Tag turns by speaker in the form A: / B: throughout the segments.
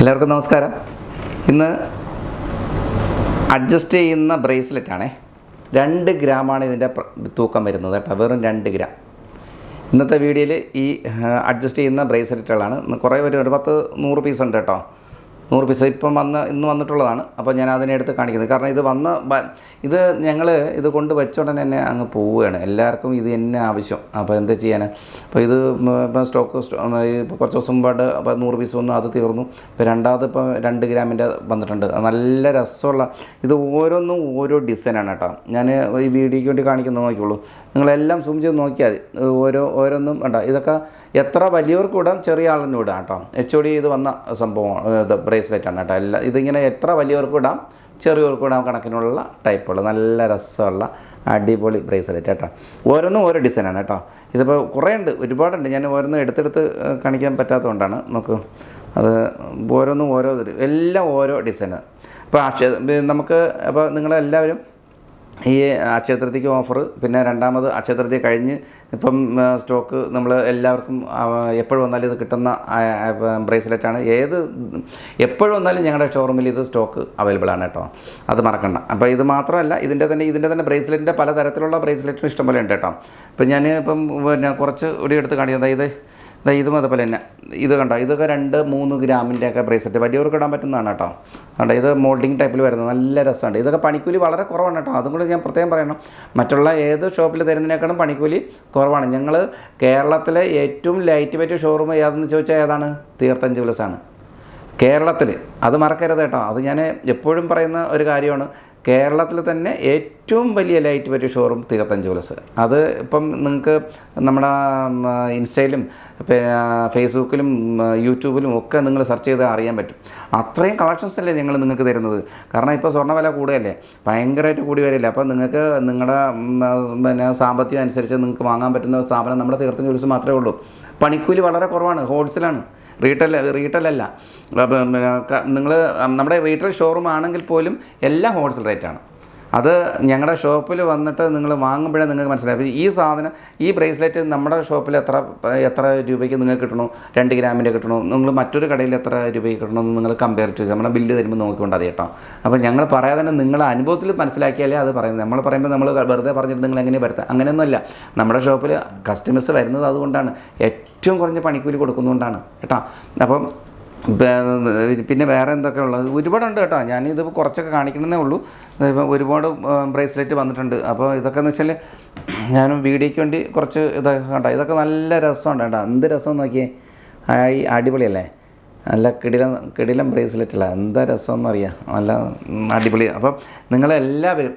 A: എല്ലാവർക്കും നമസ്കാരം. ഇന്ന് അഡ്ജസ്റ്റ് ചെയ്യുന്ന ബ്രേസ്ലെറ്റ് ആണേ. രണ്ട് ഗ്രാമാണ് ഇതിന്റെ തൂക്കം വരുന്നത് കേട്ടോ. വെറും രണ്ട് ഗ്രാം. ഇന്നത്തെ വീഡിയോയിൽ ഈ അഡ്ജസ്റ്റ് ചെയ്യുന്ന ബ്രേസ്ലെറ്റുകളാണ് കുറേ ഒരു പത്ത് നൂറ് പീസ് ഉണ്ട് കേട്ടോ. നൂറ് പീസ് ഇപ്പം വന്ന് ഇന്ന് വന്നിട്ടുള്ളതാണ്. അപ്പോൾ ഞാൻ അതിനെ എടുത്ത് കാണിക്കുന്നത്. കാരണം ഇത് വന്ന് ഇത് ഞങ്ങൾ ഇത് കൊണ്ട് വെച്ചോടനെ തന്നെ അങ്ങ് പോവുകയാണ്. എല്ലാവർക്കും ഇത് തന്നെ ആവശ്യം. അപ്പോൾ എന്താ ചെയ്യാൻ അപ്പോൾ ഇത് ഇപ്പം സ്റ്റോക്ക് കുറച്ച് ദിവസം മുമ്പായിട്ട് അപ്പോൾ നൂറ് പീസ് വന്നു അത് തീർന്നു. ഇപ്പോൾ രണ്ടാമത് ഇപ്പോൾ രണ്ട് ഗ്രാമിന്റെ വന്നിട്ടുണ്ട്. നല്ല രസമുള്ള ഇത് ഓരോന്നും ഓരോ ഡിസൈനാണ് കേട്ടോ. ഞാൻ ഈ വീഡിയോയ്ക്ക് വേണ്ടി കാണിക്കുന്നത് നോക്കിയുള്ളൂ നിങ്ങളെല്ലാം സൂം ചെയ്ത് നോക്കിയാൽ മതി. ഓരോ ഓരോന്നും വേണ്ട ഇതൊക്കെ എത്ര വലിയവർക്കും ഇടാം ചെറിയ ആളിനും ഇടാം കേട്ടോ. എച്ച് ഒ ഡി ഇത് വന്ന സംഭവമാണ് ഇത് ബ്രേസ്ലെറ്റ് ആണ് കേട്ടോ. എല്ലാം ഇതിങ്ങനെ എത്ര വലിയവർക്ക് ഇടാം ചെറിയവർക്ക് ഇടാം കണക്കിനുള്ള ടൈപ്പുള്ള നല്ല രസമുള്ള അടിപൊളി ബ്രേസ്ലെറ്റ് കേട്ടോ. ഓരോന്നും ഓരോ ഡിസൈനാണ് കേട്ടോ. ഇതിപ്പോൾ കുറേ ഉണ്ട് ഒരുപാടുണ്ട്. ഞാൻ ഓരോന്നും എടുത്തെടുത്ത് കാണിക്കാൻ പറ്റാത്തതുകൊണ്ടാണ്. നോക്കൂ അത് ഓരോന്നും ഓരോ എല്ലാം ഓരോ ഡിസൈന് അപ്പോൾ അക്ഷയ നമുക്ക് അപ്പോൾ നിങ്ങളെല്ലാവരും ഈ അക്ഷയതൃതിക്ക് ഓഫർ പിന്നെ രണ്ടാമത് അക്ഷയതൃതി കഴിഞ്ഞ് ഇപ്പം സ്റ്റോക്ക് നമ്മൾ എല്ലാവർക്കും എപ്പോഴും വന്നാലും ഇത് കിട്ടുന്ന ബ്രേസ്ലെറ്റാണ് ഏത് എപ്പോഴും വന്നാലും ഞങ്ങളുടെ ഷോറൂമിൽ ഇത് സ്റ്റോക്ക് അവൈലബിൾ ആണ് കേട്ടോ. അത് മറക്കണ്ട. അപ്പോൾ ഇത് മാത്രമല്ല ഇതിന്റെ തന്നെ ഇതിന്റെ തന്നെ ബ്രേസ്ലെറ്റിന്റെ പല തരത്തിലുള്ള ബ്രേസ്ലെറ്റും ഇഷ്ടംപോലെ ഉണ്ട് കേട്ടോ. ഇപ്പം ഞാൻ ഇപ്പം പിന്നെ കുറച്ച് ഇവിടെ എടുത്ത് കാണിക്കുന്നത് ഇത് ഇതും അതുപോലെ തന്നെ. ഇത് കണ്ടോ? ഇതൊക്കെ രണ്ട് മൂന്ന് ഗ്രാമിന്റെയൊക്കെ ബ്രേസ്ലെറ്റ് വലിയവർക്ക് ഇടാൻ പറ്റുന്നതാണ് കേട്ടോ. കണ്ടോ? ഇത് മോൾഡിങ് ടൈപ്പിൽ വരുന്നത്. നല്ല രസമുണ്ട് ഇതൊക്കെ പണിക്കൂലി വളരെ കുറവാണ് കേട്ടോ. അതും കൂടി ഞാൻ പ്രത്യേകം പറയണം. മറ്റുള്ള ഏത് ഷോപ്പിൽ തരുന്നതിനേക്കാളും പണിക്കൂലി കുറവാണ്. ഞങ്ങൾ കേരളത്തിലെ ഏറ്റവും ലൈറ്റ് വെയിറ്റ് ഷോറൂം ഏതെന്ന് ചോദിച്ചാൽ ഏതാണ്? തീർത്ഥം ജ്വല്ലസാണ് കേരളത്തിൽ അത് മറക്കരുത് കേട്ടോ. അത് ഞാൻ എപ്പോഴും പറയുന്ന ഒരു കാര്യമാണ്. കേരളത്തിൽ തന്നെ ഏറ്റവും വലിയ light weight showroom Theertham jewels അത് ഇപ്പം നിങ്ങൾക്ക് നമ്മുടെ ഇൻസ്റ്റയിലും പിന്നെ ഫേസ്ബുക്കിലും യൂട്യൂബിലും ഒക്കെ നിങ്ങൾ സെർച്ച് ചെയ്താൽ അറിയാൻ പറ്റും. അത്രയും കളക്ഷൻസ് അല്ലേ ഞങ്ങൾ നിങ്ങൾക്ക് തരുന്നത്. കാരണം ഇപ്പോൾ സ്വർണ വില കൂടുകയല്ലേ ഭയങ്കരമായിട്ട് കൂടി വരില്ല. അപ്പോൾ നിങ്ങൾക്ക് നിങ്ങളുടെ പിന്നെ സാമ്പത്തികം അനുസരിച്ച് നിങ്ങൾക്ക് വാങ്ങാൻ പറ്റുന്ന സ്ഥാപനം നമ്മുടെ തീർത്ഥം ജ്വല്ലസ് മാത്രമേ ഉള്ളൂ. പണിക്കൂലി വളരെ കുറവാണ് ഹോൾസെയിലാണ് റീറ്റെയിൽ അല്ല നിങ്ങൾ നമ്മുടെ റീറ്റെയിൽ ഷോറൂം ആണെങ്കിൽ പോലും എല്ലാം ഹോൾസെയിൽ റേറ്റാണ്. അത് ഞങ്ങളുടെ ഷോപ്പിൽ വന്നിട്ട് നിങ്ങൾ വാങ്ങുമ്പോഴേ നിങ്ങൾക്ക് മനസ്സിലായി. ഈ സാധനം ഈ ബ്രേസ്ലെറ്റ് നമ്മുടെ ഷോപ്പിൽ എത്ര എത്ര രൂപയ്ക്ക് നിങ്ങൾക്ക് കിട്ടണോ? രണ്ട് ഗ്രാമിന്റെ കിട്ടണോ. നിങ്ങൾ മറ്റൊരു കടയിൽ എത്ര രൂപയ്ക്ക് കിട്ടണമെന്ന് നിങ്ങൾ കമ്പയർ ചെയ്ത് നമ്മുടെ ബില്ല് തരുമ്പോൾ നോക്കിക്കൊണ്ട് അത് കേട്ടോ. അപ്പോൾ ഞങ്ങൾ പറയാതെ തന്നെ നിങ്ങളുടെ അനുഭവത്തിൽ മനസ്സിലാക്കിയാലേ അത് പറയുന്നത്. നമ്മൾ പറയുമ്പോൾ നമ്മൾ വെറുതെ പറഞ്ഞിട്ട് നിങ്ങൾ എങ്ങനെ വരുത്താം? അങ്ങനെയൊന്നുമല്ല. നമ്മുടെ ഷോപ്പിൽ കസ്റ്റമേഴ്സ് വരുന്നത് അതുകൊണ്ടാണ്. ഏറ്റവും കുറഞ്ഞ പണിക്കൂലി കൊടുക്കുന്നതുകൊണ്ടാണ് കേട്ടോ. അപ്പം പിന്നെ വേറെ എന്തൊക്കെ ഉള്ളത്? ഒരുപാടുണ്ട് കേട്ടോ. ഞാൻ ഇത് കുറച്ചൊക്കെ കാണിക്കണമെന്നേ ഉള്ളൂ. ഒരുപാട് ബ്രേസ്ലെറ്റ് വന്നിട്ടുണ്ട്. അപ്പോൾ ഇതൊക്കെ എന്ന് വെച്ചാൽ ഞാൻ വീഡിയോയ്ക്ക് വേണ്ടി കുറച്ച് ഇതൊക്കെ കണ്ടോ? ഇതൊക്കെ നല്ല രസമുണ്ട് കേട്ടോ. എന്ത് രസം നോക്കിയേ? ഈ അടിപൊളിയല്ലേ? നല്ല കിടിലം കിടിലം ബ്രേസ്ലെറ്റല്ല എന്താ രസമെന്ന് അറിയാം നല്ല അടിപൊളി. അപ്പം നിങ്ങളെല്ലാവരും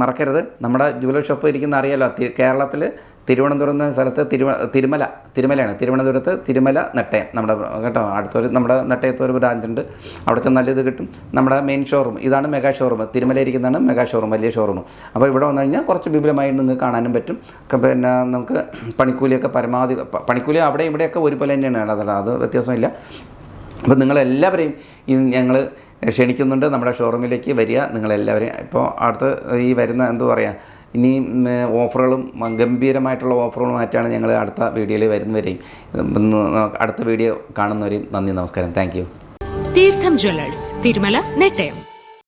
A: മറക്കരുത്. നമ്മുടെ ജുവലറി ഷോപ്പ് ഇരിക്കുന്ന അറിയാലോ? കേരളത്തിൽ തിരുവനന്തപുരം എന്ന സ്ഥലത്ത് തിരുവ തിരുമല തിരുമലയാണ്. തിരുവനന്തപുരത്ത് തിരുമല നെട്ടയം. നമ്മുടെ കേട്ടോ അടുത്തൊരു നമ്മുടെ നെട്ടയത്ത് ഒരു ബ്രാഞ്ച് ഉണ്ട് അവിടെ ചെന്നാൽ ഇത് കിട്ടും. നമ്മുടെ മെയിൻ ഷോറൂം ഇതാണ് മെഗാ ഷോറൂം തിരുമല ഇരിക്കുന്നതാണ് മെഗാ ഷോറൂം വലിയ ഷോറൂം അപ്പോൾ ഇവിടെ വന്നു കഴിഞ്ഞാൽ കുറച്ച് വിപുലമായി നിങ്ങൾക്ക് കാണാനും പറ്റും. പിന്നെ നമുക്ക് പണിക്കൂലിയൊക്കെ പരമാവധി പണിക്കൂലി അവിടെ ഇവിടെയൊക്കെ ഒരുപോലെ തന്നെയാണ് അതല്ല അത് വ്യത്യാസമില്ല. അപ്പോൾ നിങ്ങളെല്ലാവരെയും ഞങ്ങൾ ക്ഷണിക്കുന്നുണ്ട്. നമ്മുടെ ഷോറൂമിലേക്ക് വരിക. നിങ്ങളെല്ലാവരെയും ഇപ്പോൾ അടുത്ത് ഈ വരുന്ന എന്തു പറയുക ഇനി ഓഫറുകളും ഗംഭീരമായിട്ടുള്ള ഓഫറുകളുമായിട്ടാണ് ഞങ്ങൾ അടുത്ത വീഡിയോയിൽ വരുന്നവരെയും അടുത്ത വീഡിയോ കാണുന്നവരെയും നന്ദി നമസ്കാരം. Thank you.
B: Theertham jewellers Thirumala Nettayam.